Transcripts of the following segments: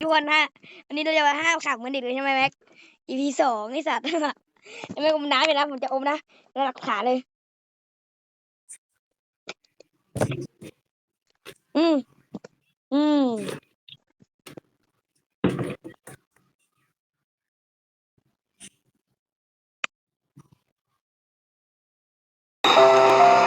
ทุกคนฮะวันนี้เราจะมาห้ามขับเหมือนเด็กเลยใช่ไหมแม็ก EP สองไอสัตว์ไม่อมน้ำเลยนะผมจะอมนะแล้วหลักขาเลย อืมอืมนี่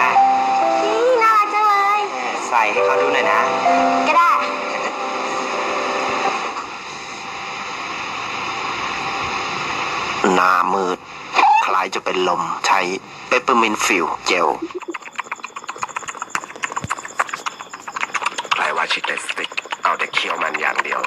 มืด คล้ายจะเป็นลมใช้เปปเปอร์มินฟิลเจลใครว่าชิคเตสติก เอาแต่เคี้ยวมันอย่างเดียว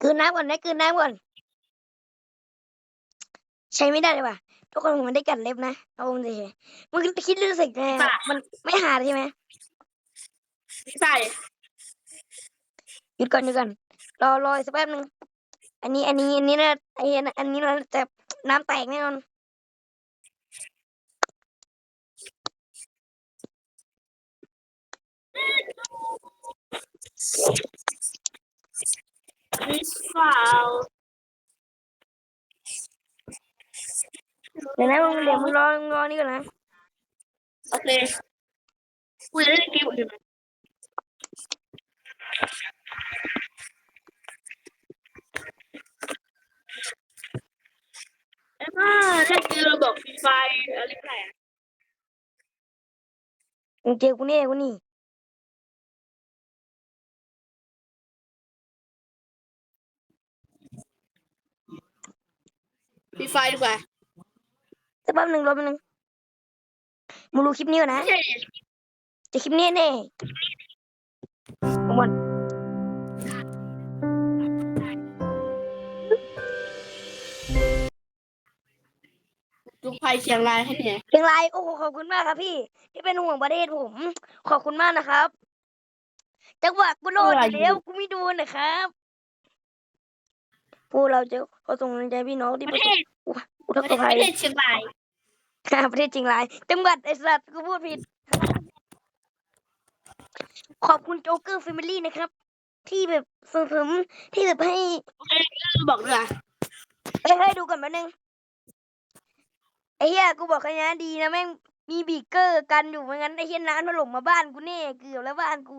คืนน้ำก่อนนะคืนน้ำก่อน ใช้ไม่ได้เลยว่ะทุกคนผมไม่ได้กัดเล็บนะเอาผมสิมันคิดรู้สึกไงมันไม่หาใช่ไหมใส่หยุดก่อนหยุดก่อนรอรออีกสักแป๊บนึงอันนี้ อันนี้อันนี้นะไอ้อันอันนี้เราจะน้ำแตกแน่นอน เปล่าเดี๋ยวนะมึงเดี๋ยวมึงรอมึงรอนี่ก่อนนะโอเคคุยเล่นเกมอยู่ไหมเอ้ยว่าเล่นเกมเราบอกฟรีไฟอะไรไหนอะมึงเจอกูนี่กูนี่ ไฟดีกว่าสักแป๊บนึงรอแป๊บนึงมึงดูคลิปนี้ก่อนนะไม่ใช่ดิจะคลิปนี้แน่ของมันจุกภัยเชียงรายให้เนี่ยเชียงรายโอ้โหขอบคุณมากครับพี่ ที่เป็นห่วงประเทศผม ขอบคุณมากนะครับ จังหวะกูโดนอยู่แล้วกูไม่โดนนะครับ พวกเราจะขอส่งกำลังใจพี่น้องที่ปประระเทสบศอุทปกภัยระเทศเชียงรายค่ะประเทศเชียงราย จังหวัดไอสัตว์กูพูดผิด ขอบคุณโจ๊กเกอร์แฟมิลี่นะครับ ที่แบบสนับสนุนที่แบบให้บอกด้วยเอ้ยให้ดูก่อนแป๊บนึงไอ้เหี้ยกูบอกแค่นี้ดีนะแม่งมีบีเกอร์กันอยู่ไม่งั้นไอ้เหี้ยน้ำถล่มมาบ้านกูแน่เกือบแล้วบ้านกู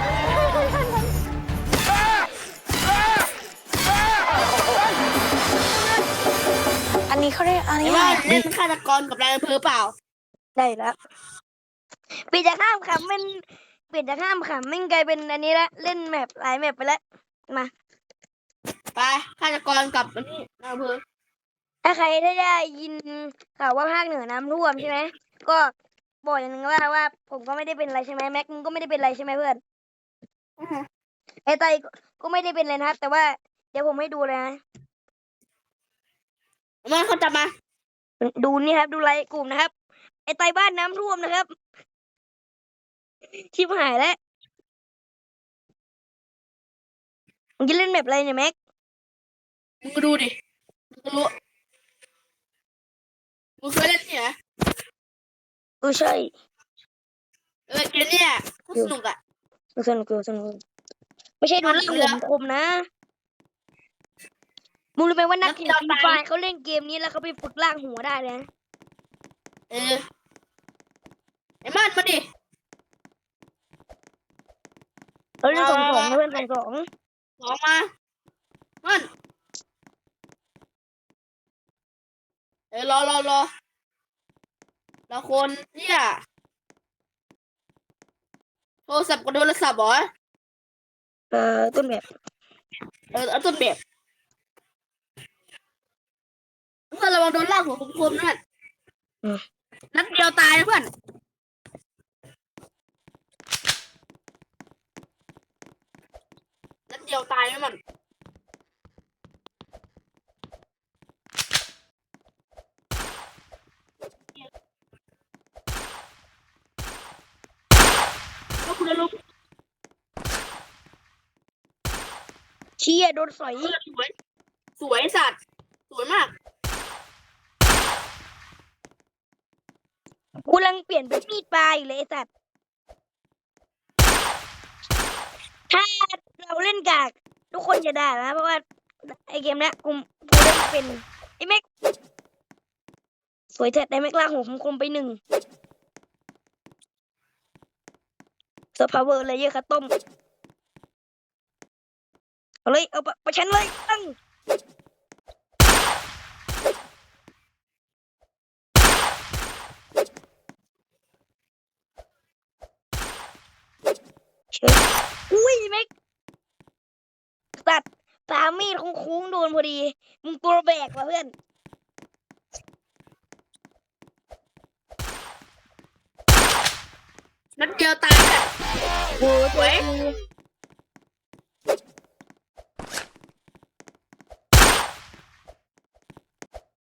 อะไรไอ้ว่าเล่นฆาตกรกับนายอำเภอเปล่า ได้แล้วเปลี่ยนจากห้ามขำเป็นเปลี่ยนจากห้ามขำแม่งกลายเป็นอันนี้ละเล่นแมปหลายแมปไปแล้วมาไปฆาตกรกับอันนี้นายอำเภอถ้าใครถ้าได้ยินข่าวว่าภาคเหนือน้ำท่วมใช่ไหมก็บอกอย่างหนึงว่าว่า ผมก็ไม่ได้เป็นอะไรใช่ไหมแม็กมึงก็ไม่ได้เป็นอะไรใช่ไหมเพื่อนอือฮะไอ้ไตก็ก็ไม่ได้เป็นเลยนะครับ แต่ว่าเดี๋ยวผมให้ดูเลยนะ มันเขาจับมา ดูนี่ครับ ดูไลน์กลุ่มนะครับ ไอ้ไตบ้านน้ำท่วมนะครับ ชิบหายแล้วมึงจะเล่นแบบอะไรเนี่ยแม็กมึงก็ดูดิมึงก็รู้มึงเคยเล่นเนี่ยเออใช่เออเกมเนี่ยโคตรสนุกอะสนุกสนุกสนุกไม่ใช่ดูล่างหัวมันคมนะ มึงรู้ไหมว่านักเขียนฟรีไฟล์เขาเล่นเกมนี้แล้วเขาไปฝึกล่างหัวได้เลยนะเออไอ้มันมาดิเราเล่นสองสองนะเพื่อนสองสองสองมามันเออรอรอรอรอคนเนี่ยโทรศัพท์กับโทรศัพท์เหรอ เอ่อต้นแบบ เออเอาต้นแบบ เพื่อนระวังโดนลากหัวคมๆนั่นนัดเดียวตายนะเพื่อนนัดเดียวตายนะมันแล้วคุณจะรู้เชี่ยโดนสอยเออสวย สวยสัตว์ สวยมาก กูกำลังเปลี่ยนเป็นมีดปลายอยู่เลยไอ้สัตว์ถ้าเราเล่นกาก ทุกคนจะด่านะ เพราะว่า ไอเกมเนี้ยกูกูเล่นเป็นไอแม็กสวยจัดไอแม็กล่างหัวคมไปหนึ่งเซอร์พาวเวอร์เลยเยอะค่ะต้มเอาเลยเอาไปประชันเลยตั้งเชิญอุ้ยแม็กตัดปามีดคงคุ้งๆโดนพอดี มึงตัวแบกว่ะเพื่อนนัดเดียวตายอะโอ้ยสวย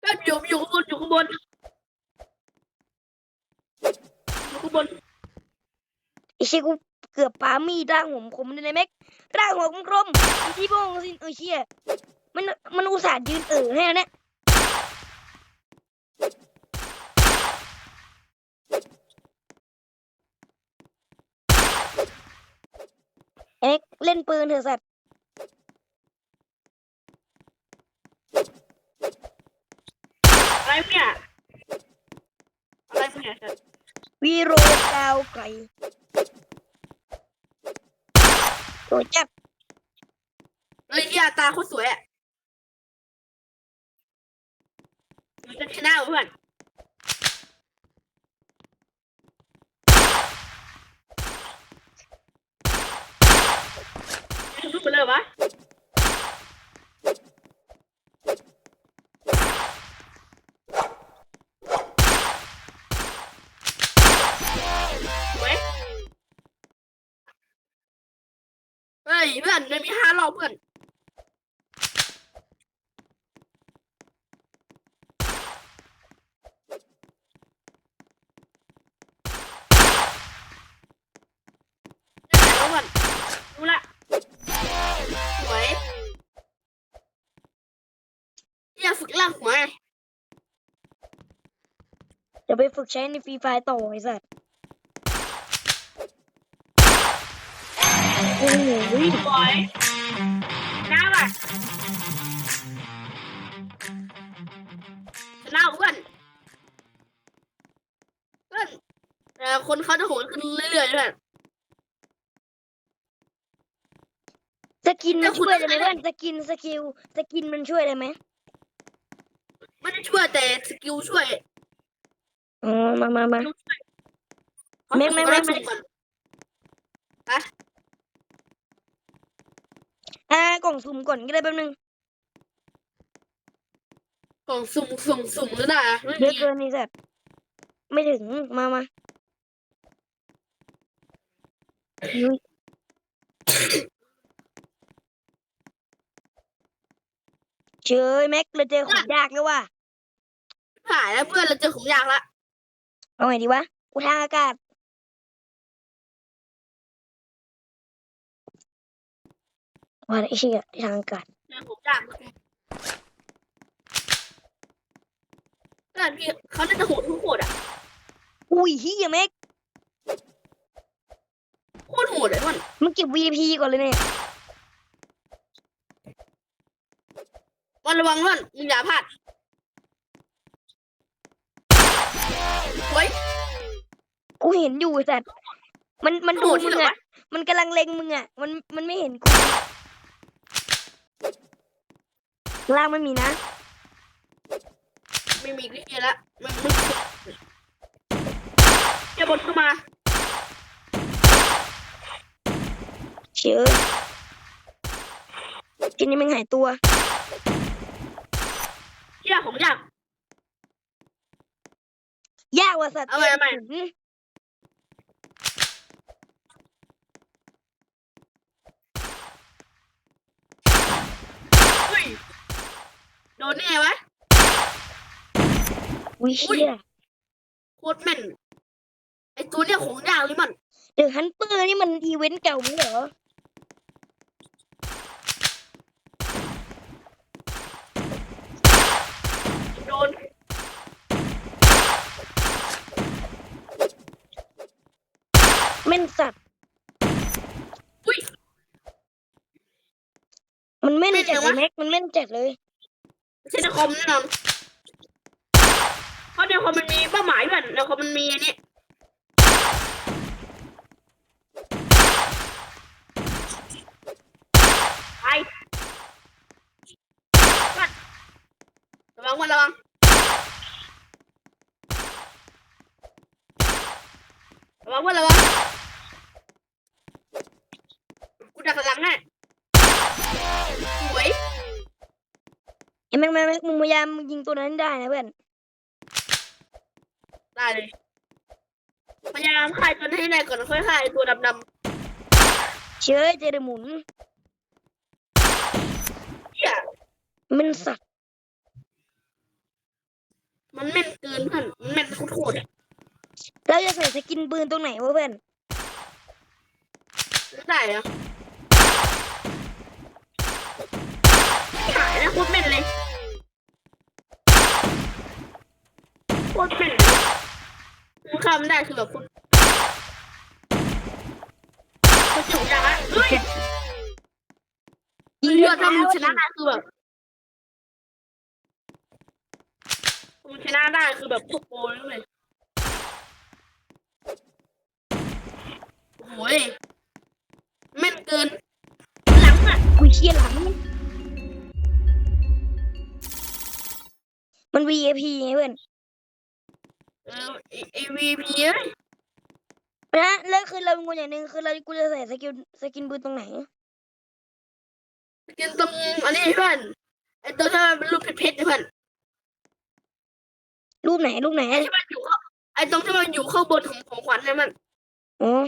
ก็อยู่อยู่ข้างบนอยู่ข้างบนอยู่ข้างบนไอ้เชี่ยกูเกือบปามีดร่างหัวคมเลยนะแม็ก ร่างหัวกลมๆอีที่โป้งสิเออเชี่ยมันมันอุตส่าห์ยืนเออให้นะเนี่ยไอ้แม็กเล่นปืนเถอะสัตว์อะไรเนี่ยอะไรเนี่ยสัตว์วีโรกาวไก่ โดยจับเฮ้ยยาตาโคตรสวยอะมันจะชนะเพื่อน เพื่อนได้แล้วเพื่อนรู้ละสวยอยากฝึกลากหัวไงจะไปฝึกใช้ในฟรีไฟต่อไอ้สัสโอ้โหสวย ชนะว่ะชนะเพื่อนเพื่อนแต่คนเขาจะโหนขึ้นเรื่อยๆเพื่อน สกินมันแต่คุณช่วยได้ไหมเพื่อนสกินสกิลสกินมันช่วยได้ไหมไม่ได้ช่วยแต่สกิลช่วยอ๋อมามามาเขาไม่จะไม่เขาไม่จะไม่สุ่มก่อน อ่ากล่องสุ่มก่อนก็ได้แป๊บนึงกล่องสุ่มสุ่มสุ่มแล้วนะไม่เยมีอะเกินนี่สัสไม่ถึงมามาอุ๊ยเจอแม็กเราเจอของยากแล้วว่ะหายแล้วเพื่อนเราเจอของยากละเอาไงดีวะกูทางอากาศ ว่าไอ้เชี่ยทางอากาศเจอของยากเพื่อนพี่เขาน่าจะโหดทุกโหดอะอุ้ยเฮียแม็กโคตรโหดเลยเพื่อนมึงเก็บ VP ก่อนเลยเนี่ยวันระวังเพื่อนมึงอย่าพลาดเฮ้ยกูเห็นอยู่แต่มันมันโหดูดที่มึงไหนอะวะมันกำลังเล็งมึงอะมันมันไม่เห็นกู ล่างไม่มีนะ ไม่มีวิธีละมันมันเจะบนเข้ามาเชื่อทีนี้มึงหายตัวเชี่ยของยากยากว่ะสัตว์เอาใหม่เอาใหม่ อืม เฮ้ย โดนแน่วะอุ้ยอุ้ยเชี่ยโคตรแม่น ไอตัวเนี้ยของยากเลยมัน เดอะฮันเตอร์นี่มันอีเวนต์เก่ามั้ยเหรอ โดน แม่นสัตว์อุ้ย มันแม่นแม่นจัดจังเลวะยแม็ก มันแม่นจัดเลย ไม่ใช่ในคอมแน่นอนเพราะในคอมมันมีเป้าหมายด้วยในคอมมันมีอันนี้ไประวังวันระวังระวังวันระวังกูดักหลังให้ แม็กแม็กแม็กมึงพยายามยิงตัวนั้นให้ได้นะเพื่อนได้เลย พยายามฆ่าตัวให้ได้ก่อนค่อยฆ่าไอ้ตัวดำเชื่อเจอเดยวหมุนๆเหี้ยแม่นสัตว์มันแม่นเกินเพื่อนมันแม่นโคตรๆอะเราจะใส่สกินปืนตรงไหนวะเพื่อนได้เหรอห โคตรแม่นเลยมันฆ่ามันได้คือแบบคุณคุณจุกจังอะเฮ้ยยิงเลืออดถ้ามึงชนะได้คือแบบมึงชนะได้คือแบบพวกโปรเลยโอ้ยแม่นเกิน หลังอะกูเชี่ยหลัง มัน VIP ไงเพื่อน เออเอวีพีเอ้ยนะแล้วคือเรางงอย่างหนึ่งคือเรากูจะใส่สกิลสกินปืนตรงไหนกินตรงอันนี้เพื่อนไอ้ตัวที่มันเป็นรูปเพชรๆเพื่อนรูปไหนรูปไหนไอ้ที่มันอยู่ข้างไอ้ตรงที่มันอยู่ข้างบนของของขวัญเนี่ยมันอ๋อ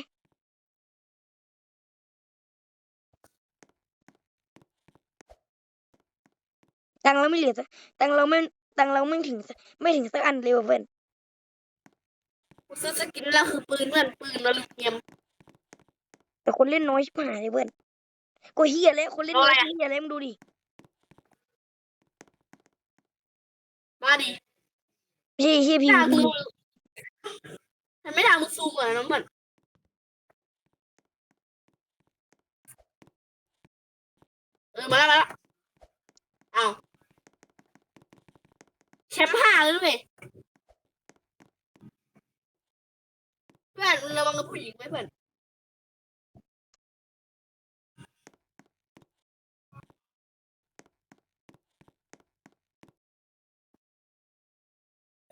ตังค์เราไม่เหลือสักตังค์เราไม่ตังค์เราไม่ถึงสักไม่ถึงสักอันเลยว่ะเพื่อน กูซื้อสกินแล้วคือปืนเพื่อนปืนแล้วลูกเนียมแต่คนเล่นน้อยชิบหายเลยเพื่อนก็เฮียเลยคนเล่นน้อยเอาอะไรอะเฮียเลยมึงดูดิมาดิไม่ใช่เฮียพีด่าพีกูแต่ไม่ด่ามึงซูมอะน้องมันเออมาแล้วมาแล้วเอาแชมป์ห้าเลยด้วย พื่อนระวังกับผู้หญิงไว้เพื่อน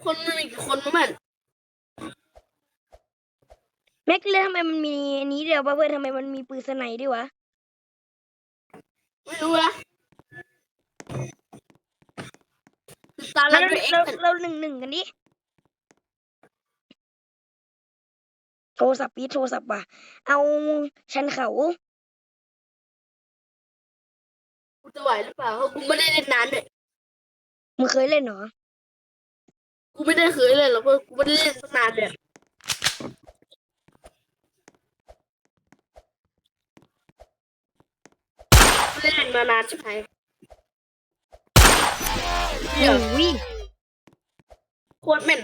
คนมันมีกี่คนวะเพื่อนแม็กเลยทำไมมันมีอันนี้เดียวป่ะเพื่อนทำไมมันมีปืนสไนด์ด้วยวะไม่รู้นะคือตาเราเราด้วยเอ็กเราซ์เราหนึ่งหนึ่งกันดิ โทรศัพท์ปีดโทรศัพท์ว่ะ เอาชันเขากูจะไหวหรือเปล่าเพราะกูไม่ได้เล่นนานเลยมึงเคยเล่นเหรอ กูไม่ได้เคยเล่นหรอกเพราะกูไม่ได้เล่นตั้งนานเลยอะไม่ได้เล่นมานานใช่ไหมเดี๋ยวอุ้ยโคตรแม่น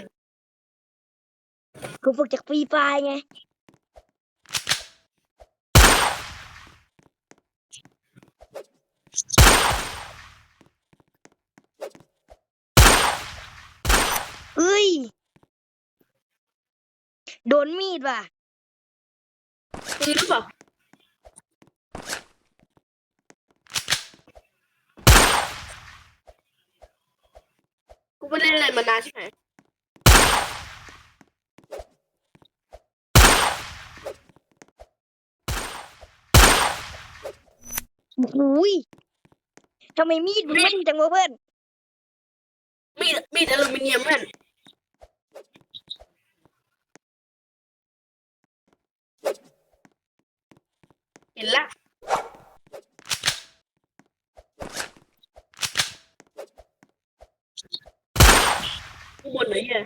กูฝึกจากฟรีไฟไง เอ้ย โดนมีดว่ะจริงหรือเปล่ากูไม่ได้เล่นมานานใช่ไหม อุ้ยทำไมมีดมึงไม่ดีจังวะเพื่อนมีดมีดอลูมิเนียมเพื่อนเห็นละข้างบนไหนอะ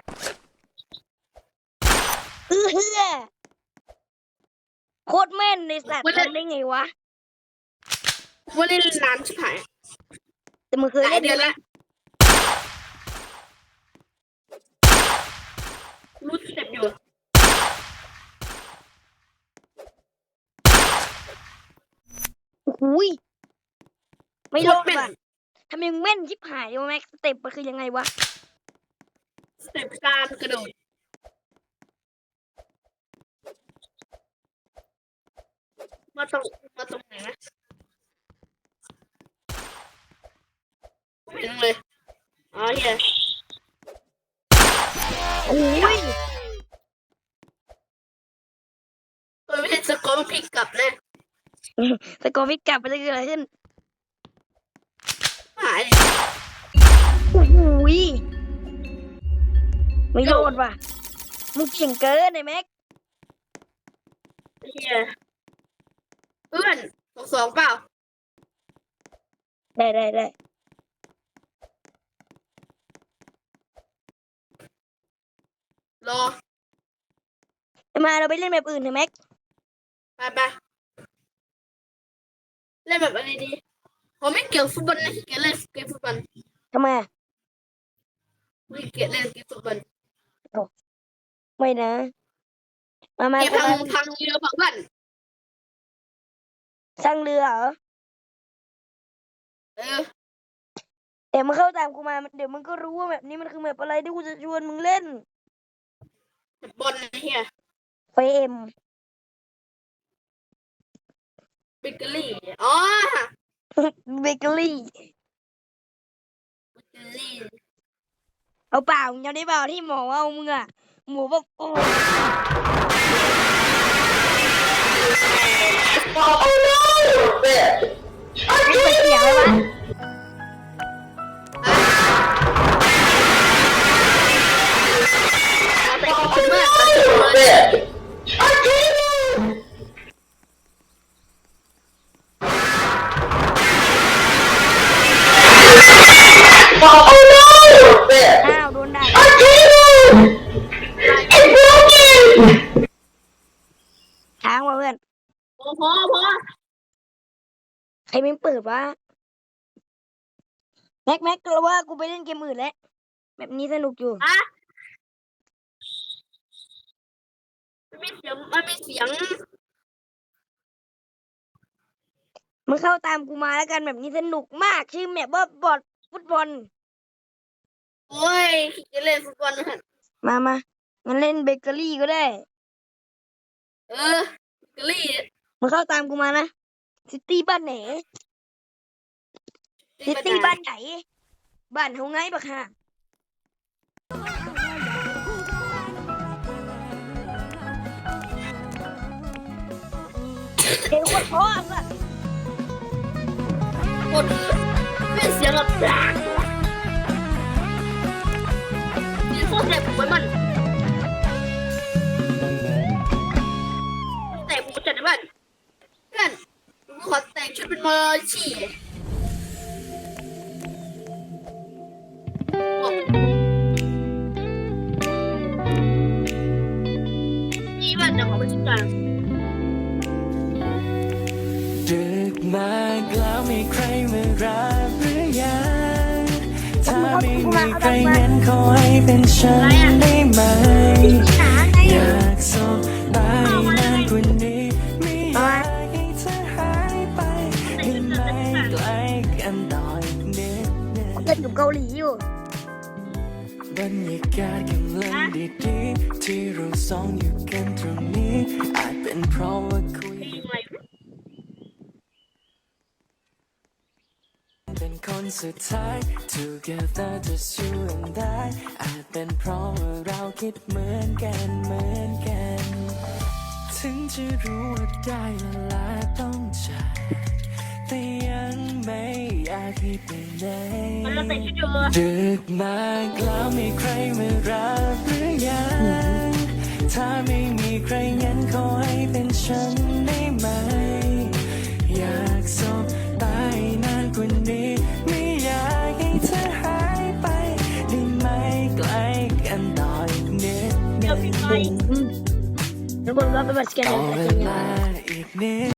เออเฮือโคตรแม่นในสัตว์ทำได้ไงวะ กูไม่ได้เล่นนานใช่ไหมแต่มึงเคยหลาเล่ยนเดือนไหมละรู้สเต็ปอยู่อุ้ยไม่รอดโคตรแม่นว่ะทำไมมึงแม่นชิบหายวะแม็กสเต็ปมันคือยังไงวะ สเต็ปการกระโดดมาตรงมาตรงไหนนะ ไม่เห็นเลยอ๋อเฮียอุ้ยเออไม่ใช่สกอร์พลิกกลับนะสกอร์ฟิกกลับไปจะเกิดอะไรขึ้นหายอุ้ยไม่รอดว่ะมึงเก่งเกินไอ้แม็กเฮียเพื่อนสองสองเปล่า ได้ได้ได้ รอไปมาเราไปเล่นแบบอื่นเถอะแม็ก ไปไปเล่นแบบอะไรดีผมไม่เกี่ยวฟุตบอลนะขี้เกียจเล่นเกมฟุตบอลทำไมอะไม่เกียจเล่นเกมฟุตบอลไม่นะ มามาเกมกูทางมาทางเรือผักบ้านสร้างเรือเหรอ เออเดี๋ยวมึงเข้าตามกูมาเดี๋ยวมึงก็รู้ว่าแบบนี้มันคือแบบอะไรที่กูจะชวนมึงเล่น บอลนะเฮียเฟรมเบเกอรี่อ๋อเบเกอรี่เบเกอรี่เอาเปล่ามึงจำได้เปล่าที่หมอเอามึงอะหมูแบบโอ้ไม่เป็นเสียงพ ครไม่เปิดวะแม็กแม็กเราว่ากูไปเล่นเกมอื่นแล้วแบบนี้สนุกอยู่อะมันมีเสียงมันมีเสียงมึงเข้าตามกูมาแล้วกันแบบนี้สนุกมากชื่อแบบว่าบอดฟุตบอลโอ้ยจะเล่นฟุตบอลนะฮะมามางั้นเล่นเบเกอรี่ก็ได้ เออเกลี่มึงเข้าตามกูมานะซิตี้บ้านไหน ซิตี้บ้านไหน บ้านเฮาไงบักฮะเฮ้ยโคตรเพราะอะกดเป็นเสียงแบบนี่พวกแต่ผมไว้มันแต่ผมจัดได้บ้านเพื่อนผมขอแต่งชุดเป็นมืออาชี บ้านจะขอเป็นชุดกลางดึกมากแล้วมีใครมารับหรือยังถ้าไม่มีใครนั้นขอให้เป็นฉันได้ไหมอยากสบตายนานกว่านี้ไม่อยากให้เธอหายไปได้ไหมใกล้กันต่ออีกนิดนึงเล่นอยู่เกาหลีอยู่บรรยากาศกำลังดีๆ ที่เราสองอยู่กันตรงนี้อาจเป็นเพราะว่าคุยเป็นคนสุดท้าย Together just you and I อาจเป็นเพราะว่าเราคิดเหมือนกันเหมือนกัน ถึงจะรู้ว่าได้เวลาต้องจาก แต่ยังไม่อยากให้ไปไหนมันเราแต่งชุดอยู่ดึกมากแล้วมีใครมารับหรือยัง ถ้าไม่มีใครงั้นขอให้เป็นฉันได้ไหม อยากสบตายนานกว่านี้ ไม่อยากให้เธอหายไปได้ไหมใกล้กันต่ออีกนิดเดี๋นึยวพี่งไปทุกคนก็ไปบัตรสแกนต่อเลยเวลาอีกนิด